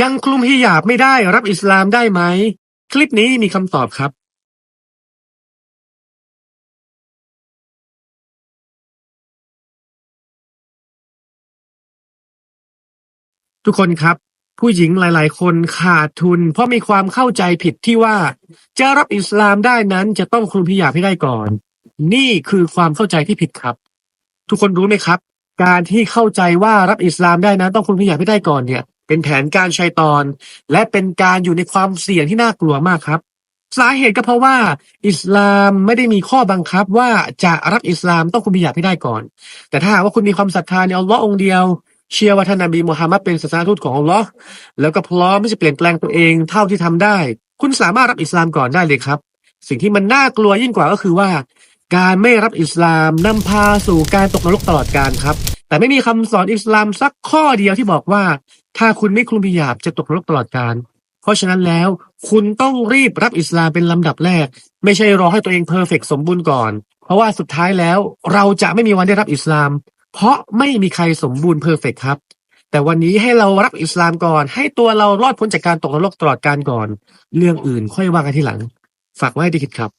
ยังคลุมฮิญาบไม่ได้รับอิสลามได้ไหม คลิปนี้มีคำตอบครับทุกคนครับ ผู้หญิงหลาย ๆ คนขาดทุน เพราะมีความเข้าใจผิดที่ว่า จะรับอิสลามได้นั้นจะต้องคลุมฮิญาบให้ได้ก่อน นี่คือความเข้าใจที่ผิดครับ ทุกคนรู้ไหมครับ การที่เข้าใจว่ารับอิสลามได้นะต้องคลุมฮิญาบให้ได้ก่อนเนี่ย เป็นแผนการชัยตอน และเป็นการอยู่ในความเสี่ยงที่น่ากลัวมากครับ สาเหตุก็เพราะว่า อิสลามไม่ได้มีข้อบังคับว่าจะรับอิสลามต้องคุมฮิญาบให้ได้ก่อน แต่ถ้าหากว่าคุณมีความศรัทธาในอัลลอฮ์องเดียว เชื่อว่าท่านนบีมุฮัมมัดเป็นศาสนาทูตของอัลลอฮ์แล้วก็พร้อมที่จะเปลี่ยนแปลงตัวเองเท่าที่ทำได้ คุณสามารถรับอิสลามก่อนได้เลยครับ สิ่งที่มันน่ากลัวยิ่งกว่าก็คือว่า การไม่รับอิสลามนำพาสู่การตกนรกตลอดกาลครับ แต่ไม่มีคำสอนอิสลามสักข้อเดียวที่บอกว่า ถ้าคุณไม่คลุมพิยาบจะตกนรกตลอดกาลเพราะฉะนั้นแล้วคุณต้องรีบรับอิสลามเป็นลำดับแรก ไม่ใช่รอให้ตัวเองเพอร์เฟกสมบูรณ์ก่อน เพราะว่าสุดท้ายแล้วเราจะไม่มีวันได้รับอิสลาม เพราะไม่มีใครสมบูรณ์เพอร์เฟกครับ แต่วันนี้ให้เรารับอิสลามก่อน ให้ตัวเรารอดพ้นจากการตกนรกตลอดกาลก่อน เรื่องอื่นค่อยว่ากันทีหลัง ฝากไว้ให้ดีคิดครับ